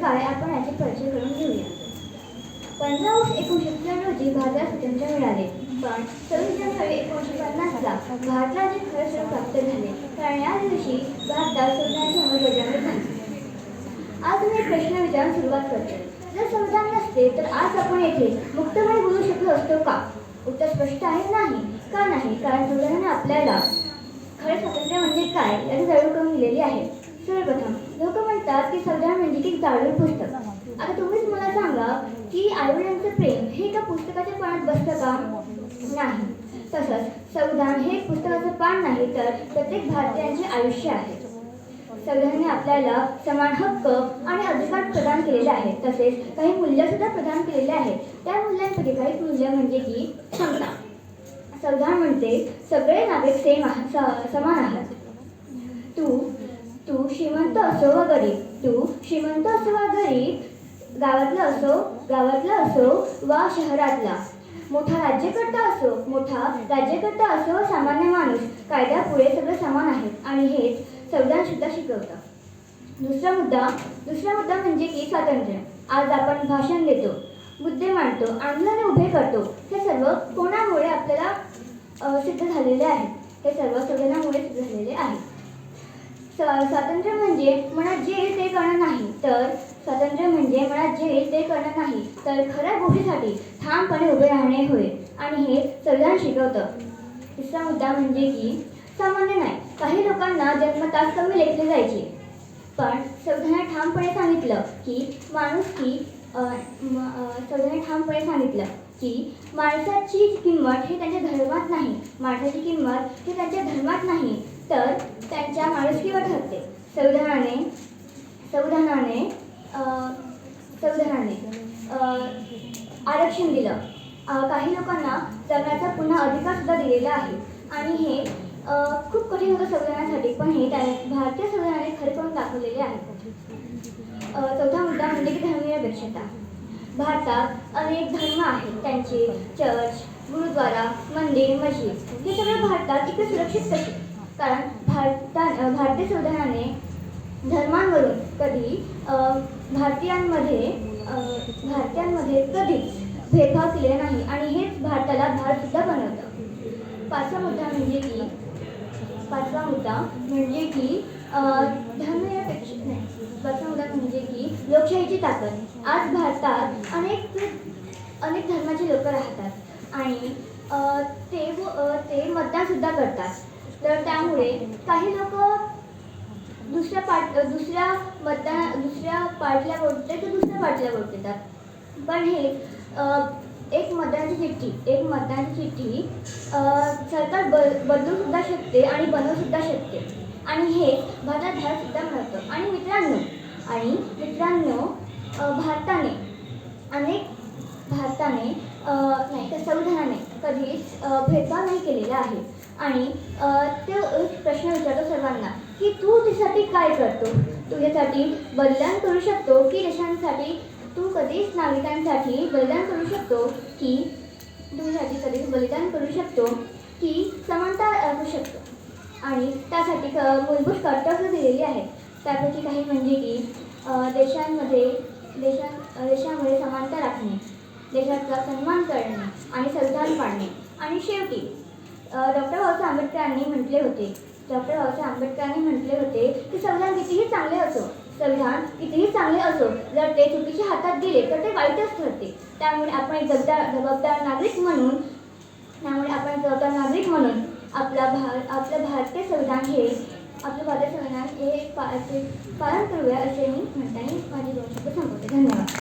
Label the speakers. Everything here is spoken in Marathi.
Speaker 1: काय आपण याचे परिचय करून घेऊया. पंधरा ऑगस्ट एकोणीसशे रोजी भारताला स्वातंत्र्य मिळाले. पण सव्वीस जानेवारी एकोणीसशे पन्नासला भारताला जे खरं स्वरूप प्राप्त झाले कारण या दिवशी भारतात संविधानाची अंमलबजावणी झाली आज मी एक प्रश्न विचारून सुरुवात करते. जर संविधान नसते तर आज आपण येथे मुक्तपणे बोलू शकलो असतो का? उत्तर स्पष्ट आहे नाही. का नाही? कारण संविधानाने आपल्याला खरं स्वातंत्र्य म्हणजे काय याची जाणीव करून दिलेली आहे. सर्वप्रथम लोक म्हणतात की संविधान म्हणजे की जाळून पुस्तक. आता तुम्हीच मला सांगा की आईवडिलांचं प्रेम हे एका पुस्तकाच्या पानात बसतं का? नाही. तसंच संविधान हे पुस्तकाचं पान नाही तर प्रत्येक भारतीयांचे आयुष्य आहे. संविधानाने आपल्याला समान हक्क आणि अधिकार प्रदान केलेले आहेत. तसेच काही मूल्यसुद्धा प्रदान केलेले आहेत. त्या मूल्यांपैकी काही मूल्य म्हणजे की क्षमता. संविधान म्हणते सगळे नागरिक सेम आहात स- समान आहेत. श्रीमंत असो वा गरीब तू श्रीमंत असो वा गरीब गावातला असो गावातला असो वा शहरातला. मोठा राज्यकर्ता असो मोठा राज्यकर्ता असो सामान्य माणूस कायद्यापुढे सगळं समान आहेत आणि हेच संविधान सुद्धा शिकवतं. दुसरा मुद्दा दुसरा मुद्दा म्हणजे की स्वातंत्र्य. आज आपण भाषण देतो मुद्दे मांडतो आंदोलने उभे करतो हे सर्व कोणामुळे आपल्याला सिद्ध झालेले आहे? हे सर्व संविधानामुळे सिद्ध झालेले आहे. स्वातंत्र्य म्हणजे मनात जे येईल ते करणं नाही. तर स्वातंत्र्य म्हणजे मनात जे येईल ते करणं नाही. तर खऱ्या गोष्टीसाठी ठामपणे उभे राहणे होय. आणि हे संविधान शिकवतं. तिसरा मुद्दा म्हणजे की सामान्य नाही. काही लोकांना जन्मतास कमी लेखले जायचे. पण संविधानात ठामपणे सांगितलं की माणूस की संविधानाने ठामपणे सांगितलं की माणसाची किंमत हे त्यांच्या धर्मात नाही. माणसाची किंमत हे त्यांच्या धर्मात नाही. तर त्यांच्या माणुसकीवर ठरते. संविधानाने संविधानाने संविधानाने आरक्षण दिलं. काही लोकांना जगण्याचा पुन्हा अधिकार सुद्धा दिलेला आहे. आणि हे खूप कठीण होतं संविधानासाठी पण हे त्या भारतीय संविधानाने खरे करून दाखवलेले आहे. चौथा मुद्दा म्हणजे की धर्मनिरपेक्षता भारतात अनेक धर्म आहेत. त्यांचे चर्च गुरुद्वारा मंदिर मशीद हे सगळं भारतात इकडे सुरक्षित कसे? कारण भारता भारतीय संविधानाने धर्मांवरून कधी भारतीयांमध्ये भारतीयांमध्ये कधीच भेदभाव केले नाही आणि हेच भारताला भारतसुद्धा बनवतं. पाचवा मुद्दा म्हणजे की पाचवा मुद्दा म्हणजे की अं, धर्मनिरपेक्ष नाही पाचवा मुद्दा म्हणजे की लोकशाहीची ताकद. आज भारतात अनेक अनेक धर्माचे लोक राहतात आणि ते व- ते मतदानसुद्धा करतात. तर त्यामुळे काही लोक दुसऱ्या पार्ट दुसऱ्या मतदान दुसऱ्या पार्टीला वोट देतात तर दुसऱ्या पार्टीला वोट देतात. पण हे एक मतदानाची चिठ्ठी एक मतदानाची चिठ्ठी सरकार ब बदलूसुद्धा शकते आणि बनवूसुद्धा शकते. आणि हे भारतात धारसुद्धा मिळतं आणि मित्रांनो आणि मित्रांनो भारताने अनेक भारताने नाही तर संविधानाने कधीच भेदभाव नाही केलेला आहे. आणि तो ते एक प्रश्न विचारतो सर्वांना की तू त्यासाठी काय करतो? तू यासाठी बलिदान करू शकतो की देशांसाठी? तू कधीच नागरिकांसाठी बलिदान करू शकतो की तुझ्यासाठी कधीच बलिदान करू शकतो की समानता राखू शकतो? आणि त्यासाठी क मूलभूत कर्तव्य दिलेली आहेत त्यापैकी काही म्हणजे की देशांमध्ये देशां देशामध्ये समानता राखणे. देशाचा सन्मान करणे आणि संविधान पाळणे आणि शेवटी डॉक्टर बाबासाहेब आंबेडकरांनी म्हटले होते. डॉक्टर बाबासाहेब आंबेडकरांनी म्हटले होते की संविधान कितीही चांगले असो संविधान कितीही चांगले असो जर ते चुकीच्या हातात दिले तर ते वाईटच ठरते. त्यामुळे आपण एक जबाबदार जबाबदार नागरिक म्हणून त्यामुळे आपण जबाबदार नागरिक म्हणून आपला भार आपलं भारतीय संविधान हे आपलं भारतीय संविधान हे पा पालन करूया असे मी म्हणताना माझे दोन शब्द संपवते. धन्यवाद.